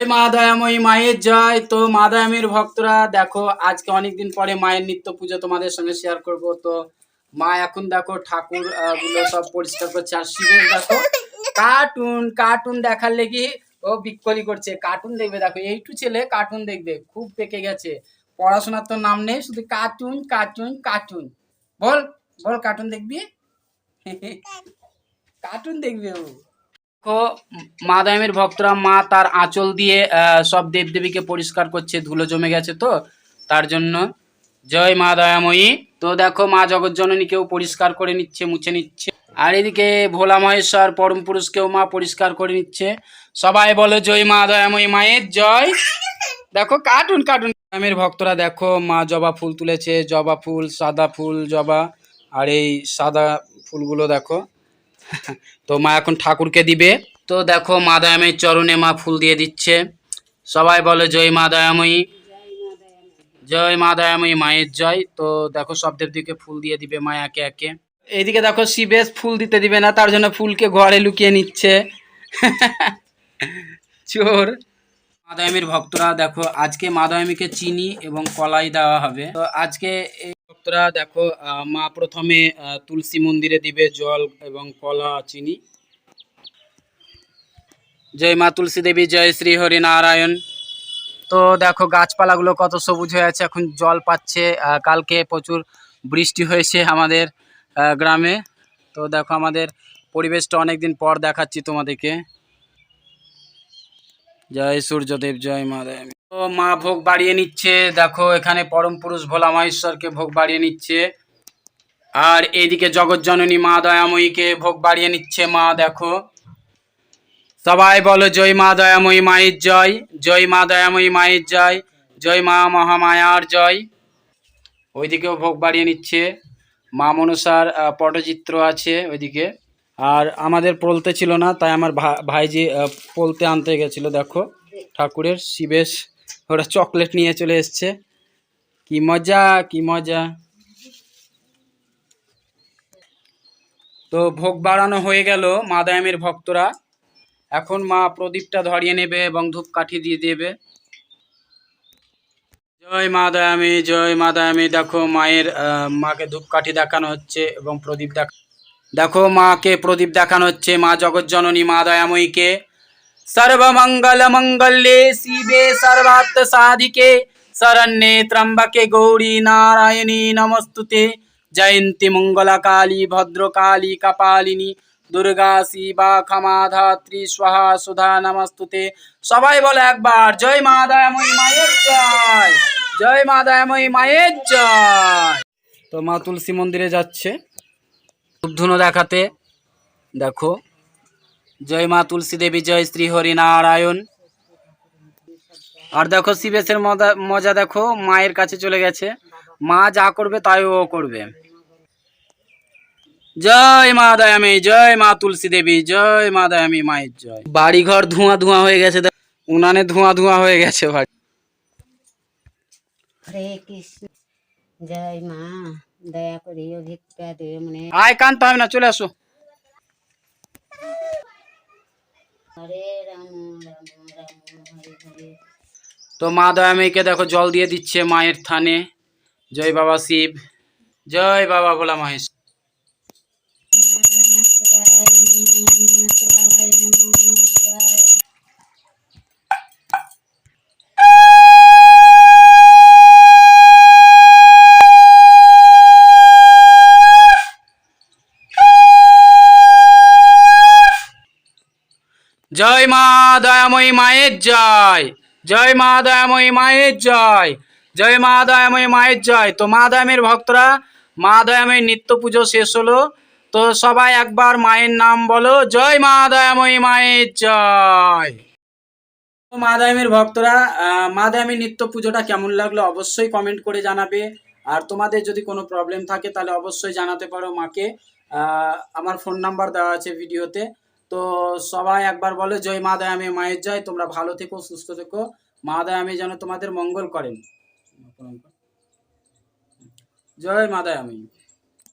মা দয়াময়ী মায়ের জয়। তো মা দয়াময়ীর ভক্তরা, দেখো, আজকে অনেকদিন পরে মায়ের নিত্য পুজো তোমাদের সঙ্গে শেয়ার করব। তো মা এখন দেখো ঠাকুরগুলো সব পরিষ্কার করছে। আর শিবের দেখো কার্টুন কার্টুন দেখার লেগে ও বিক্কলি করছে। কার্টুন দেখবে, দেখো এইটু ছেলে কার্টুন দেখবে, খুব পেকে গেছে। পড়াশোনার তো নাম নেই, শুধু কার্টুন কার্টুন কার্টুন বল বল কার্টুন দেখবি? কার্টুন দেখবে ও। মা দামের ভক্তরা মা তার আঁচল দিয়ে সব দেবদেবীকে পরিষ্কার করছে, ধুলো জমে গেছে তো, তার জন্য। জয় মা দয়াময়ী তো দেখো, মা জগৎজননীকেও পরিষ্কার করে নিচ্ছে, মুছে নিচ্ছে। আর এদিকে ভোলা মহেশ্বর, পরম পুরুষকেও মা পরিষ্কার করে নিচ্ছে। সবাই বলো, জয় মা দয়াময়ী মায়ের জয়। দেখো, কার্টুন কার্টুন। গ্রামের ভক্তরা দেখো, মা জবা ফুল তুলেছে, জবা ফুল, সাদা ফুল, জবা, আর এই সাদা ফুলগুলো দেখো। তো মা এখন ঠাকুরকে দিবে। তো দেখো মা দয়াময়ীর চরণে মা ফুল দিয়ে দিচ্ছে। সবাই বলে, জয় মা দয়াময়ী জয় মা দয়াময়ী মায়ের জয়। তো দেখো সব দেবদেবীকে ফুল দিয়ে দিবে মা একে একে। এইদিকে দেখো শিবেশ ফুল দিতে দিবে না, তার জন্য ফুলকে ঘরে লুকিয়ে নিচ্ছে। চোর। মাদায়ামির ভক্তরা, দেখো, আজকে মাদায়ামিকে চিনি এবং কলাই দেওয়া হবে। তো আজকে ভক্তরা দেখো মা প্রথমে তুলসী মন্দিরে দিবে জল এবং কলা, চিনি। জয় মা তুলসী দেবী, জয় শ্রী হরি নারায়ণ। তো দেখো, গাছপালাগুলো কত সবুজ হয়ে আছে, এখন জল পাচ্ছে। কালকে প্রচুর বৃষ্টি হয়েছে আমাদের গ্রামে। তো দেখো, আমাদের পরিবেশটা অনেকদিন পর দেখাচ্ছি তোমাদেরকে। জয় সূর্যদেব, জয় মা দেবী তো মা ভোগ বাড়িয়ে নিচ্ছে। দেখো, এখানে পরম পুরুষ ভোলা মহেশ্বরকে ভোগ বাড়িয়ে নিচ্ছে। আর এইদিকে জগৎজননী মা দয়াময়ীকে ভোগ বাড়িয়ে নিচ্ছে। মা, দেখো। সবাই বলো, জয় মা দয়াময়ী মায়ের জয়। জয় মা দয়াময়ী মায়ের জয়। জয় মা মহামায়ার জয়। ওইদিকেও ভোগ বাড়িয়ে নিচ্ছে। মা মনসার পটচিত্র আছে ওইদিকে। আর আমাদের পলতে ছিল না, তাই আমার ভাইজি পলতে আনতে গেছিল। দেখো, ঠাকুরের শিবেশ। ওরা চকলেট নিয়ে চলে এসছে। কি মজা কি মজা। তো ভোগ বাড়ানো হয়ে গেল মা দয়ামের ভক্তরা। এখন মা প্রদীপটা ধরিয়ে নেবে এবং ধূপকাঠি দিয়ে দেবে। জয় মা দয়ামী জয় মা দয়ামী দেখো মায়ের মাকে ধূপকাঠি দেখানো হচ্ছে এবং প্রদীপ দেখ দেখো মাকে প্রদীপ দেখানো হচ্ছে মা জগৎজননী মা দয়াময়ীকে শিবে সর্বার্থ সাধিকে শরণ্যে ত্রম্বকে গৌরী নারায়ণী নমস্তুতে জয়ন্তী মঙ্গলা কালী ভদ্রকালী কপালিনী দুর্গা শিবা ক্ষমা ধাত্রী স্বাহা সুধা নমস্তুতে সবাই বলে একবার জয় মা দয়াময়ী মায়ের জয় জয় মা দয়াময়ী মায়ের জয় তো মা তুলসী মন্দিরে যাচ্ছে ধুনো দেখাতে দেখো জয় মা তুলসী দেবী জয় শ্রী হরি নারায়ণ আর দেখো শিবেশের মজা মজা দেখো মায়ের কাছে চলে গেছে। মা যা করবে তাই ও করবে। জয় মা দয়ামী জয় মা তুলসী দেবী জয় মা দয়ামী মায়ের জয়। বাড়ি ঘর ধোঁয়া ধোঁয়া হয়ে গেছে উনানে ধোঁয়া ধোঁয়া হয়ে গেছে বাড়ি। হরে কৃষ্ণ জয় মা দয়া ভিক্ষা মনে। আয় কান্ত হবে না চলে আসো হরে রাম রাম রাম হরে হরে তো মা দয়াময়ীকে দেখো জল দিয়ে দিচ্ছে মায়ের থানে। জয় বাবা শিব জয় বাবা ভোলা মহেশ। জয় মা দয়াময়ী মায়ের জয়। জয় মা দয়াময়ী মায়ের জয়। জয় মা দয়াময়ী মায়ের জয়। তো মা দয়ামের ভক্তরা, মা দয়াময়ী নিত্য পুজো শেষ হলো। তো সবাই একবার মায়ের নাম বলো, জয় মা দয়াময়ী মায়ের জয়। মা দয়ামের ভক্তরা মা দয়ামের নিত্য পুজোটা কেমন লাগল অবশ্যই কমেন্ট করে জানাবে। আর তোমাদের যদি কোনো প্রবলেম থাকে তাহলে অবশ্যই জানাতে পারো মাকে। আমার ফোন নাম্বার দেওয়া আছে ভিডিওতে তো সবাই একবার বলে, জয় মা দয়ামী মায়ের জয়, তোমরা ভালো থেকো, সুস্থ থেকো। মা দয়ামী যেন তোমাদের মঙ্গল করেন। জয় মা দয়ামী